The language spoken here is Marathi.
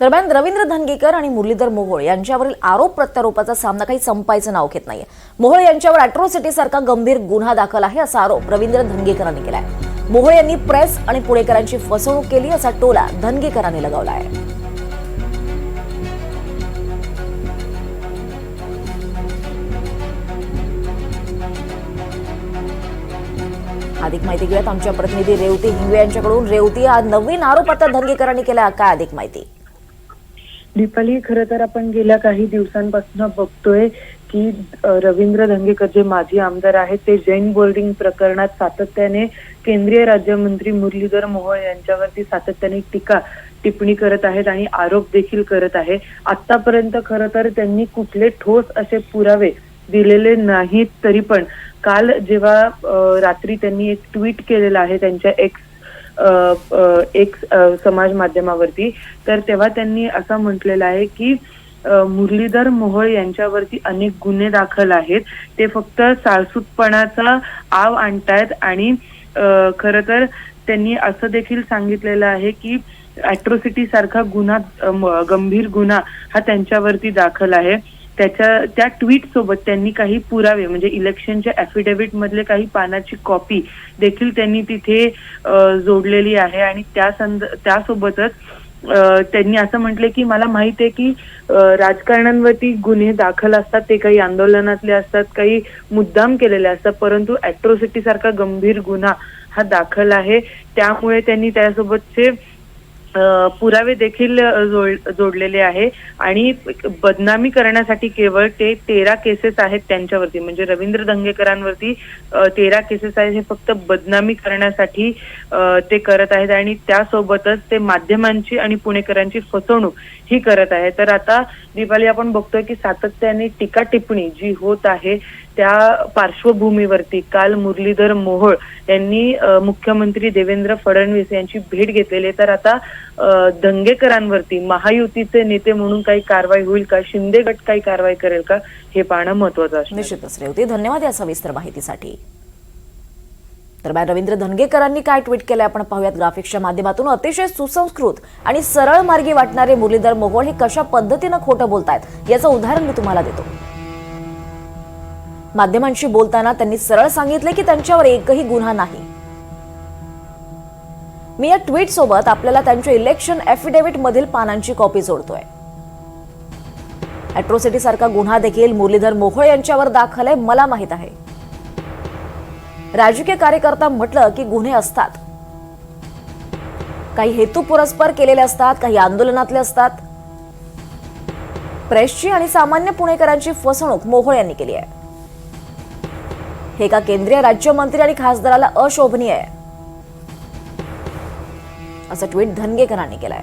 दरम्यान रवींद्र धनगेकर आणि मुरलीधर मोहोळ यांच्यावरील आरोप प्रत्यारोपाचा सामना काही संपायचं नाव घेत नाहीये. मोहोळ यांच्यावर अॅट्रॉसिटी सारखा गंभीर गुन्हा दाखल आहे असा आरोप रवींद्र धनगेकरांनी केलाय. मोहोळ यांनी प्रेस आणि पुणेकरांची फसवणूक केली असा टोला धनगेकरांनी लगावला आहे. अधिक माहिती घेऊयात आमच्या प्रतिनिधी रेवती हिंगवे यांच्याकडून. रेवती हा नवीन आरोप आता धनगेकरांनी केला काय अधिक माहिती? दीपाली खरं तर आपण गेल्या काही दिवसांपासून बघतोय की रवींद्र धंगेकर जे माजी आमदार आहेत ते जैन बोर्डिंग प्रकरणात सातत्याने केंद्रीय राज्यमंत्री मुरलीधर मोहोळ यांच्यावरती सातत्याने टीका टिप्पणी करत आहेत आणि आरोप देखील करत आहे. आतापर्यंत खरं तर त्यांनी कुठले ठोस असे पुरावे दिलेले नाहीत तरी पण काल जेव्हा रात्री त्यांनी एक ट्विट केलेलं आहे त्यांच्या एक्स एक समाज माध्यमावरती तर तेव्हा त्यांनी असं म्हटलेलं आहे की मुरलीधर मोहोळ यांच्यावरती अनेक गुन्हे दाखल आहेत. ते फक्त साळसूतपणाचा आव आणतायत आणि खर खरं तर त्यांनी असं देखील सांगितलेलं आहे की अॅट्रोसिटी सारखा गुन्हा गंभीर गुन्हा हा त्यांच्यावरती दाखल आहे. त्याच्या त्या ट्विट सोबत त्यांनी काही पुरावे म्हणजे इलेक्शनच्या अॅफिडेव्हिट मधले काही पानाची कॉपी देखील त्यांनी तिथे जोडलेली आहे. आणि त्या संद त्यासोबतच त्यांनी असं म्हटले की मला माहीत आहे की राजकारणांवरती राजकारण्यांवरती गुन्हे दाखल असतात ते काही आंदोलनातले असतात काही मुद्दाम केलेले असतात परंतु अॅट्रोसिटी सारखा गंभीर गुन्हा हा दाखल आहे. त्यामुळे त्यांनी त्यासोबतचे पुरावे देखील जोडलेले आहे. आणि बदनामी करण्यासाठी केवळ ते तेरा केसेस आहेत त्यांच्यावरती. म्हणजे रवींद्र दंगेकरांवरती तेरा केसेस आहेत. हे फक्त बदनामी करण्यासाठी ते करत आहेत. आणि त्यासोबतच ते माध्यमांची आणि पुणेकरांची फसवणूक ही करत आहे तर आता दिपाली आपण बघतोय की सातत्याने टीका टिप्पणी जी होत आहे त्या पार्श्वभूमीवरती काल मुरलीधर मोहोळ यांनी मुख्यमंत्री देवेंद्र फडणवीस यांची भेट घेतलेली तर आता दंगेकरांवरती महायुतीचे नेते म्हणून काही कारवाई होईल का? शिंदे गट काही कारवाई करेल का? हे पाहणं महत्वाचं असणार निश्चितच. रेवती धन्यवाद या सविस्तर माहितीसाठी. दरम्यान रवींद्र धनगेकरांनी काय ट्विट केलंय? आपण पाहूयात ग्राफिक्सच्या माध्यमातून. अतिशय सुसंस्कृत आणि सरळ मार्गी वाटणारे मुरलीधर मोहोळ हे कशा पद्धतीनं खोटं बोलतायत? याचं उदाहरण मी तुम्हाला देतो. माध्यमांशी बोलताना त्यांनी सरळ सांगितले की त्यांच्यावर एकही गुन्हा नाही. मी या ट्विट सोबत आपल्याला त्यांच्या इलेक्शन एफिडेव्हिट मधील पानांची कॉपी जोडतोय. अॅट्रोसिटी सारखा गुन्हा देखील मुरलीधर मोहोळ यांच्यावर दाखल आहे मला माहीत आहे. राजकीय कार्यकर्ता म्हटलं की गुन्हे असतात. काही हेतू पुरस्पर केलेले असतात काही आंदोलनातले असतात. प्रेसची आणि सामान्य पुणेकरांची फसवणूक मोहोळ यांनी केली आहे. हे एका केंद्रीय राज्यमंत्री आणि खासदाराला अशोभनीय आहे. असं ट्विट धनगेकरांनी केलंय.